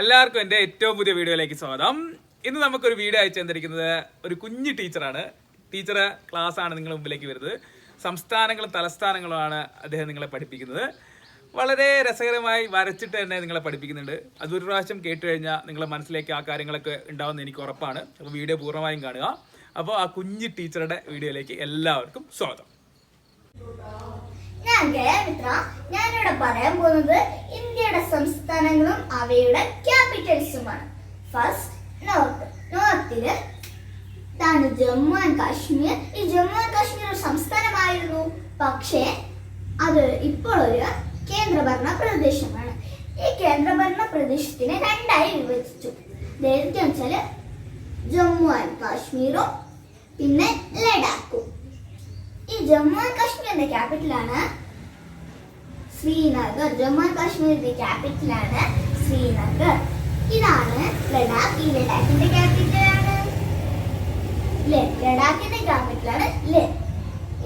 എല്ലാവർക്കും എന്റെ ഏറ്റവും പുതിയ വീഡിയോയിലേക്ക് സ്വാഗതം. ഇന്ന് നമുക്കൊരു വീഡിയോ അയച്ചു തന്നിരിക്കുന്നത് ഒരു കുഞ്ഞു ടീച്ചറാണ്. ടീച്ചർ ആണ് നിങ്ങളുടെ മുമ്പിലേക്ക് വരുന്നത്. സംസ്ഥാനങ്ങളും തലസ്ഥാനങ്ങളുമാണ് അദ്ദേഹം നിങ്ങളെ പഠിപ്പിക്കുന്നത്. വളരെ രസകരമായി വരച്ചിട്ട് തന്നെ നിങ്ങളെ പഠിപ്പിക്കുന്നുണ്ട്. അത് ഒരു പ്രാവശ്യം കേട്ട് കഴിഞ്ഞാൽ നിങ്ങളുടെ മനസ്സിലേക്ക് ആ കാര്യങ്ങളൊക്കെ ഉണ്ടാവുമെന്ന് എനിക്ക് ഉറപ്പാണ്. അപ്പോൾ വീഡിയോ പൂർണമായും കാണുക. അപ്പോൾ ആ കുഞ്ഞു ടീച്ചറുടെ വീഡിയോയിലേക്ക് എല്ലാവർക്കും സ്വാഗതം. ഞാൻ ജയമിത്ര ഞാനിവിടെ പറയാൻ പോകുന്നത് ഇന്ത്യയുടെ സംസ്ഥാനങ്ങളും അവയുടെ ക്യാപിറ്റൽസുമാണ്. ഫസ്റ്റ് നോർത്ത് നോർത്തിൽ ഇതാണ് ജമ്മു ആൻഡ് കാശ്മീർ. ഈ ജമ്മു ആൻഡ് കാശ്മീർ ഒരു സംസ്ഥാനമായിരുന്നു. പക്ഷേ അത് ഇപ്പോൾ ഒരു കേന്ദ്രഭരണ പ്രദേശമാണ്. ഈ കേന്ദ്രഭരണ പ്രദേശത്തിനെ രണ്ടായി വിഭജിച്ചു. ഏതൊക്കെയാണെന്ന് വെച്ചാൽ ജമ്മു ആൻഡ് കാശ്മീറും പിന്നെ ലഡാക്കും. ഈ ജമ്മു ആൻഡ് കാശ്മീരിന്റെ ക്യാപിറ്റലാണ് ശ്രീനഗർ. ജമ്മു ആൻഡ് കാശ്മീരിന്റെ ക്യാപിറ്റലാണ് ശ്രീനഗർ. ഇതാണ് ലഡാക്ക്. ഈ ലഡാക്കിന്റെ ക്യാപിറ്റലാണ്. ലഡാക്കിന്റെ ക്യാപിറ്റലാണ് ലേ.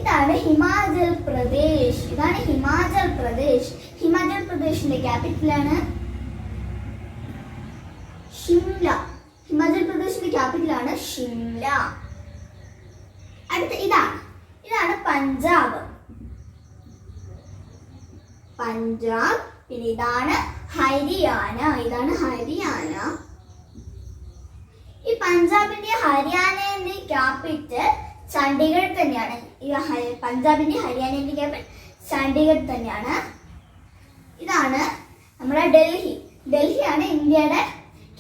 ഇതാണ് ഹിമാചൽ പ്രദേശ്. ഇതാണ് ഹിമാചൽ പ്രദേശ്. ഹിമാചൽ പ്രദേശിന്റെ ക്യാപിറ്റലാണ് ഷിംല. ഹിമാചൽ പ്രദേശിന്റെ ക്യാപിറ്റലാണ് ഷിംല. അടുത്ത ഇതാണ് ഇതാണ് പഞ്ചാബ്. പഞ്ചാബ് പിന്നെ ഇതാണ് ഹരിയാന ഇതാണ് ഹരിയാന. ഈ പഞ്ചാബിന്റെ ഹരിയാനയുടെ ക്യാപിറ്റൽ ചണ്ഡീഗഡ് തന്നെയാണ്. ഈ പഞ്ചാബിന്റെ ഹരിയാനയുടെ ക്യാപിറ്റൽ ചണ്ഡീഗഡ് തന്നെയാണ്. ഇതാണ് നമ്മുടെ ഡൽഹി. ഡൽഹിയാണ് ഇന്ത്യയുടെ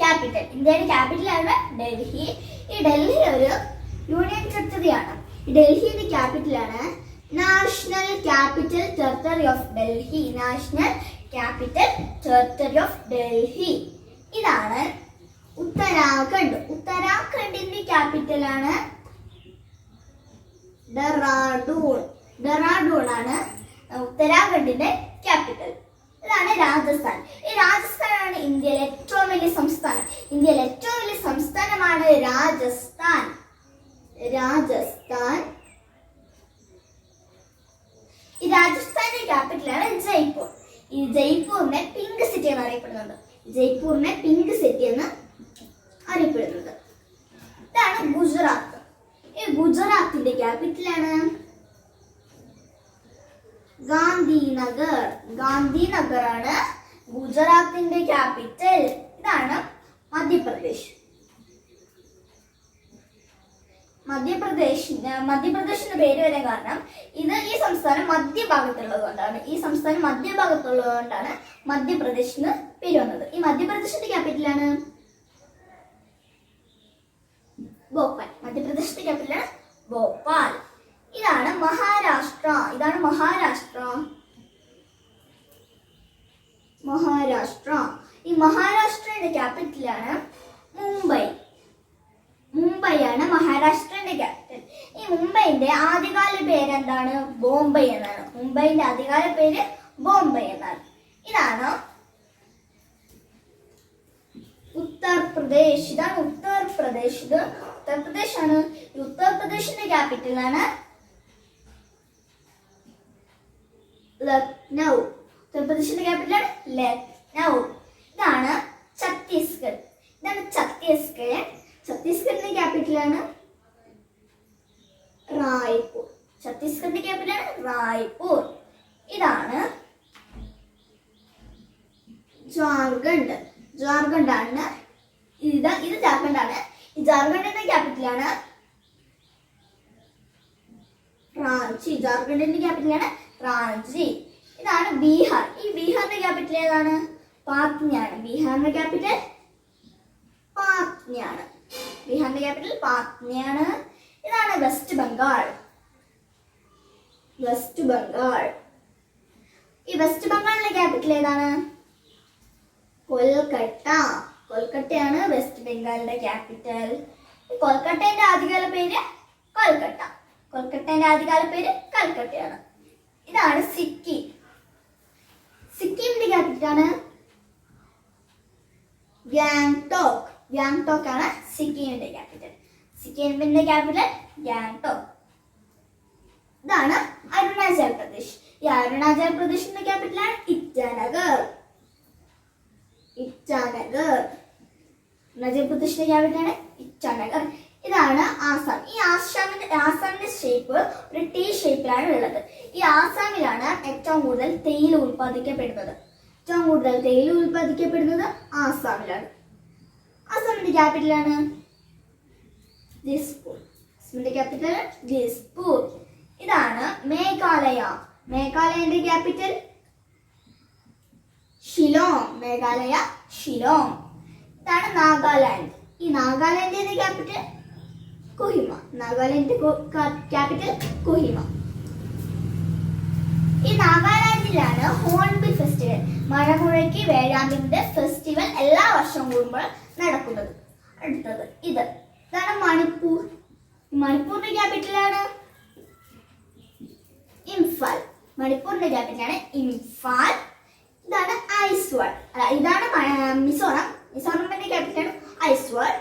ക്യാപിറ്റൽ ഇന്ത്യയുടെ ക്യാപിറ്റലാണ് ഡൽഹി. ഈ ഡൽഹി ഒരു യൂണിയൻ ടെറിട്ടറിയാണ് ഡൽഹിയുടെ ക്യാപിറ്റലാണ് national capital territory of Delhi. National capital territory of Delhi. ഇതാണ് ഉത്തരാഖണ്ഡ്. ഉത്തരാഖണ്ഡിന്റെ ക്യാപിറ്റലാണ് ഡെറാഡൂൺ. ഡെറാഡൂൺ ആണ് ഉത്തരാഖണ്ഡിന്റെ ക്യാപിറ്റൽ. ഇതാണ് രാജസ്ഥാൻ. ഈ രാജസ്ഥാനാണ് ഇന്ത്യയിലെ ഏറ്റവും വലിയ സംസ്ഥാനം. ഇന്ത്യയിലെ ഏറ്റവും വലിയ സംസ്ഥാനമാണ് രാജസ്ഥാൻ. രാജസ്ഥാൻ. ഈ രാജസ്ഥാന്റെ ക്യാപിറ്റലാണ് ജയ്പൂർ. ഈ ജയ്പൂരിനെ പിങ്ക് സിറ്റി എന്ന് അറിയപ്പെടുന്നുണ്ട്. ജയ്പൂരിനെ പിങ്ക് സിറ്റി എന്ന് അറിയപ്പെടുന്നത് ഇതാണ് ഗുജറാത്ത്. ഈ ഗുജറാത്തിന്റെ ക്യാപിറ്റലാണ് ഗാന്ധിനഗർ. ഗാന്ധിനഗർ ആണ് ഗുജറാത്തിന്റെ ക്യാപിറ്റൽ. ഇതാണ് മധ്യപ്രദേശ്. മധ്യപ്രദേശ് മധ്യപ്രദേശിന്റെ പേര് വരാൻ കാരണം ഇത് ഈ സംസ്ഥാനം മധ്യഭാഗത്തുള്ളത് കൊണ്ടാണ്. ഈ സംസ്ഥാനം മധ്യഭാഗത്തുള്ളത് കൊണ്ടാണ് മധ്യപ്രദേശിന് പേര് വന്നത് ഈ മധ്യപ്രദേശിന്റെ ക്യാപിറ്റലാണ് ഭോപ്പാൽ. മധ്യപ്രദേശിന്റെ ക്യാപിറ്റലാണ് ഭോപ്പാൽ. ഇതാണ് മഹാരാഷ്ട്ര. ഇതാണ് മഹാരാഷ്ട്ര. മഹാരാഷ്ട്ര. ഈ മഹാരാഷ്ട്രയുടെ ക്യാപിറ്റലാണ് മുംബൈ മുംബൈയാണ് മഹാരാഷ്ട്രന്റെ ക്യാപിറ്റൽ ഈ മുംബൈന്റെ ആദ്യകാല പേര് എന്താണ് ബോംബെ എന്നാണ്. മുംബൈന്റെ ആദ്യകാല പേര് ബോംബെ എന്നാണ്. ഇതാണ് ഉത്തർപ്രദേശ്. ഇതാണ് ഉത്തർപ്രദേശ്. ഇത് ഉത്തർപ്രദേശ് ആണ്. ഉത്തർപ്രദേശിന്റെ ക്യാപിറ്റൽ ആണ് ലക്നൗ. ഉത്തർപ്രദേശിന്റെ ക്യാപിറ്റൽ ആണ് ലക്നൗ. ഇതാണ് ഛത്തീസ്ഗഡ്. ഇതാണ് ഛത്തീസ്ഗഡ്. ഛത്തീസ്ഗഡിന്റെ ക്യാപിറ്റലാണ് റായ്പൂർ ഛത്തീസ്ഗഡിന്റെ ക്യാപിറ്റൽ റായ്പൂർ. ഇതാണ് ജാർഖണ്ഡ്. ജാർഖണ്ഡ് ആണ് ഇത്. ഇത് ജാർഖണ്ഡ് ആണ് ഈ ക്യാപിറ്റൽ ആണ് റാഞ്ചി. ജാർഖണ്ഡിന്റെ ക്യാപിറ്റലാണ് റാഞ്ചി. ഇതാണ് ബീഹാർ. ഈ ബീഹാറിന്റെ ക്യാപിറ്റൽ ഏതാണ്? പാത്നിയാണ് ബീഹാറിന്റെ ക്യാപിറ്റൽ പാത്നിയാണ് ബീഹാറിന്റെ ക്യാപിറ്റൽ പാത്നിയാണ് ഇതാണ് വെസ്റ്റ് ബംഗാൾ. വെസ്റ്റ് ബംഗാൾ ഈ വെസ്റ്റ് ബംഗാളിലെ ക്യാപിറ്റൽ ഏതാണ്? കൊൽക്കട്ട. കൊൽക്കട്ടയാണ് വെസ്റ്റ് ബംഗാളിന്റെ ക്യാപിറ്റൽ കൊൽക്കട്ടയുടെ ആദ്യകാല പേര് കൊൽക്കട്ട. കൊൽക്കട്ടയുടെ ആദ്യകാല പേര് കൽക്കട്ടയാണ്. ഇതാണ് സിക്കിം. സിക്കിമിന്റെ ക്യാപിറ്റലാണ് ഗാങ്ടോക്ക് ഗാങ്ടോക്ക് ആണ് സിക്കിമിന്റെ ക്യാപിറ്റൽ സിക്കിമിന്റെ ക്യാപിറ്റൽ ഗാങ്ടോക്ക് ഇതാണ് അരുണാചൽ പ്രദേശ്. ഈ അരുണാചൽ പ്രദേശിന്റെ ക്യാപിറ്റലാണ് ഇറ്റാനഗർ. ഇറ്റാനഗർ. അരുണാചൽ പ്രദേശിന്റെ ക്യാപിറ്റലാണ് ഇറ്റാനഗർ. ഇതാണ് ആസാം. ഈ ആസാമിന്റെ ആസാമിന്റെ ഷേപ്പ് ഒരു ടി ഷേപ്പിലാണ് ഉള്ളത്. ഈ ആസാമിലാണ് ഏറ്റവും കൂടുതൽ തേയില ഉൽപ്പാദിക്കപ്പെടുന്നത്. ഏറ്റവും കൂടുതൽ തേയില ഉൽപ്പാദിക്കപ്പെടുന്നത് ആസാമിലാണ്. ആസാമിന്റെ ക്യാപിറ്റലാണ് ദിസ്പൂർ ആസാമിന്റെ ക്യാപിറ്റലാണ് ദിസ്പൂർ ഇതാണ് മേഘാലയ. മേഘാലയന്റെ ക്യാപിറ്റൽ ഷിലോങ്. മേഘാലയ ഷിലോങ്. ഇതാണ് നാഗാലാൻഡ്. ഈ നാഗാലാൻഡിന്റെ ക്യാപിറ്റൽ കൊഹിമ. നാഗാലാൻഡ് ക്യാപിറ്റൽ കൊഹിമ. ഈ നാഗാലാൻഡിലാണ് ഹോൺബിൽ ഫെസ്റ്റിവൽ. മഴമുഴയ്ക്ക് വേഴാമ്പിന്റെ ഫെസ്റ്റിവൽ എല്ലാ വർഷവും കൂടുമ്പോൾ നടക്കുന്നത്. അടുത്തത് ഇത്. ഇതാണ് മണിപ്പൂർ. മണിപ്പൂരിന്റെ ക്യാപിറ്റലാണ് ഇംഫാൽ മണിപ്പൂരിന്റെ ക്യാപിറ്റലാണ് ഇംഫാൽ ഇതാണ് ഐസ്വാൾ അല്ല ഇതാണ് മിസോറം മിസോറാം മിസോറാമിന്റെ ക്യാപിറ്റലാണ് ഐസ്വാൾ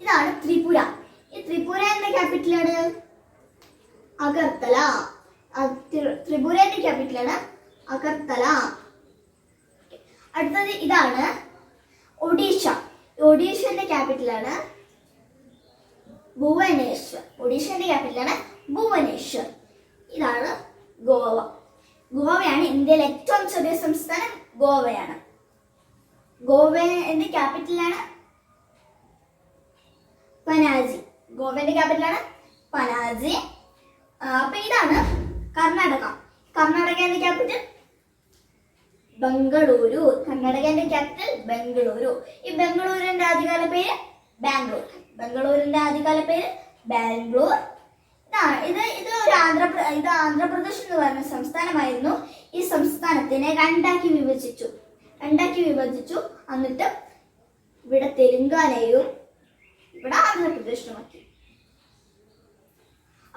ഇതാണ് ത്രിപുര ഈ ത്രിപുര എന്ന ക്യാപിറ്റലാണ് അഗർത്തല ത്രിപുരയുടെ ക്യാപിറ്റലാണ് അഗർത്തല അടുത്തത് ഇതാണ് ഒഡീഷ ഒഡീഷന്റെ ക്യാപിറ്റലാണ് ഭുവനേശ്വർ. ഒഡീഷന്റെ ക്യാപിറ്റലാണ് ഭുവനേശ്വർ. ഇതാണ് ഗോവ. ഗോവയാണ് ഇന്ത്യയിലെ ഏറ്റവും ചെറിയ സംസ്ഥാനം ഗോവയാണ്. ഗോവയുടെ ക്യാപിറ്റലാണ് പനാജി. ഗോവയുടെ ക്യാപിറ്റലാണ് പനാജി. അപ്പൊ ഇതാണ് കർണാടക. കർണാടകയുടെ ക്യാപിറ്റൽ ബംഗളൂരു. കർണാടകന്റെ ക്യാപിറ്റൽ ബംഗളൂരു. ഈ ബംഗളൂരിന്റെ ആദ്യകാല പേര് ബാംഗ്ലൂർ. ബംഗളൂരിന്റെ ആദ്യകാല പേര് ബാംഗ്ലൂർ. ഇത് ഇത് ഒരു ആന്ധ്രപ്ര ഇത് ആന്ധ്രാപ്രദേശ് എന്ന് പറയുന്ന സംസ്ഥാനമായിരുന്നു. ഈ സംസ്ഥാനത്തിനെ രണ്ടാക്കി വിഭജിച്ചു. രണ്ടാക്കി വിഭജിച്ചു. എന്നിട്ട് ഇവിടെ തെലുങ്കാനയും ഇവിടെ ആന്ധ്രാപ്രദേശുമാക്കി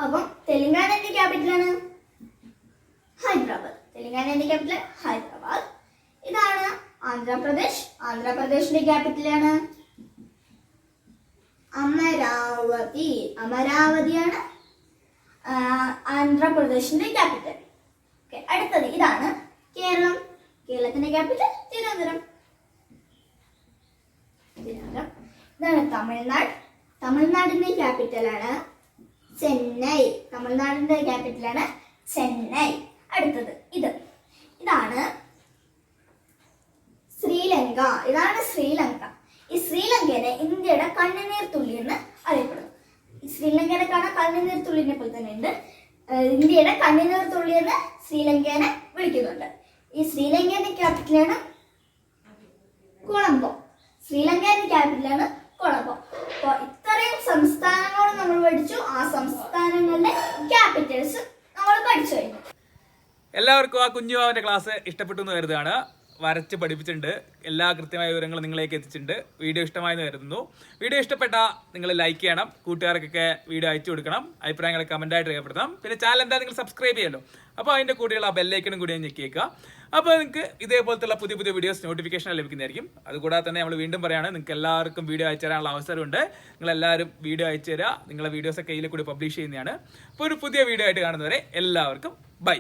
അപ്പം തെലുങ്കാനന്റെ ക്യാപിറ്റലാണ് ഹൈദരാബാദ്. തെലുങ്കാനയുടെ ക്യാപിറ്റൽ ഹൈദരാബാദ്. ഇതാണ് ആന്ധ്രാപ്രദേശ്. ആന്ധ്രാപ്രദേശിന്റെ ക്യാപിറ്റലാണ് അമരാവതി. അമരാവതിയാണ് ആന്ധ്രാപ്രദേശിന്റെ ക്യാപിറ്റൽ അടുത്തത് ഇതാണ് കേരളം. കേരളത്തിന്റെ ക്യാപിറ്റൽ തിരുവനന്തപുരം. ഇതാണ് തമിഴ്നാട്. തമിഴ്നാടിന്റെ ക്യാപിറ്റലാണ് ചെന്നൈ. തമിഴ്നാടിന്റെ ക്യാപിറ്റലാണ് ചെന്നൈ. അടുത്തത് ഇത്. ഇതാണ് ശ്രീലങ്ക. ഇതാണ് ശ്രീലങ്ക. ഈ ശ്രീലങ്കനെ ഇന്ത്യയുടെ കണ്ണുനീർ തുള്ളി എന്ന് അറിയപ്പെടുന്നു. ശ്രീലങ്കനെ കാണാൻ കണ്ണുനീർ തുള്ളിനെ പോലെ തന്നെ ഉണ്ട്. ഇന്ത്യയുടെ കണ്ണുനീർ തുള്ളി എന്ന് ശ്രീലങ്കനെ വിളിക്കുന്നുണ്ട്. ഈ ശ്രീലങ്കയുടെ ക്യാപിറ്റലാണ് കൊളംബോ. ശ്രീലങ്കയുടെ ക്യാപിറ്റലാണ് കൊളംബോ. അപ്പോൾ ഇത്രയും സംസ്ഥാനങ്ങളോട് നമ്മൾ പഠിച്ചു. ആ സംസ്ഥാനങ്ങളുടെ ക്യാപിറ്റൽസ് നമ്മൾ പഠിച്ചു കഴിഞ്ഞു. എല്ലാവർക്കും ആ കുഞ്ഞുവാവിന്റെ ക്ലാസ് ഇഷ്ടപ്പെട്ടു എന്ന് കരുതുകയാണ്. വരച്ച് പഠിപ്പിച്ചിട്ടുണ്ട്. എല്ലാ കൃത്യമായ വിവരങ്ങളും നിങ്ങളിലേക്ക് എത്തിച്ചിട്ടുണ്ട്. വീഡിയോ ഇഷ്ടമായെന്ന് കരുതുന്നു. വീഡിയോ ഇഷ്ടപ്പെട്ട നിങ്ങൾ ലൈക്ക് ചെയ്യണം. കൂട്ടുകാർക്കൊക്കെ വീഡിയോ അയച്ചു കൊടുക്കണം. അഭിപ്രായങ്ങൾ കമന്റായിട്ട് രേഖപ്പെടുത്താം പിന്നെ ചാനൽ എന്താ നിങ്ങൾ സബ്സ്ക്രൈബ് ചെയ്യല്ലോ അപ്പോൾ അതിന്റെ കൂടെയുള്ള ആ ബെല്ലൈക്കനും കൂടി ഞെക്കിയേക്കുക അപ്പോൾ നിങ്ങൾക്ക് ഇതേപോലത്തുള്ള പുതിയ പുതിയ വീഡിയോസ് നോട്ടിഫിക്കേഷൻ ലഭിക്കുന്നതായിരിക്കും. അതുകൂടാതെ തന്നെ നമ്മൾ വീണ്ടും പറയുകയാണ് നിങ്ങൾക്ക് എല്ലാവർക്കും വീഡിയോ അയച്ചു തരാനുള്ള അവസരമുണ്ട്. നിങ്ങളെല്ലാവരും വീഡിയോ അയച്ചു തരിക. നിങ്ങളുടെ വീഡിയോസൊക്കെ ഇതിൽ കൂടി പബ്ലിഷ് ചെയ്യുന്നതാണ്. അപ്പോൾ ഒരു പുതിയ വീഡിയോ ആയിട്ട് കാണുന്നവരെ എല്ലാവർക്കും ബൈ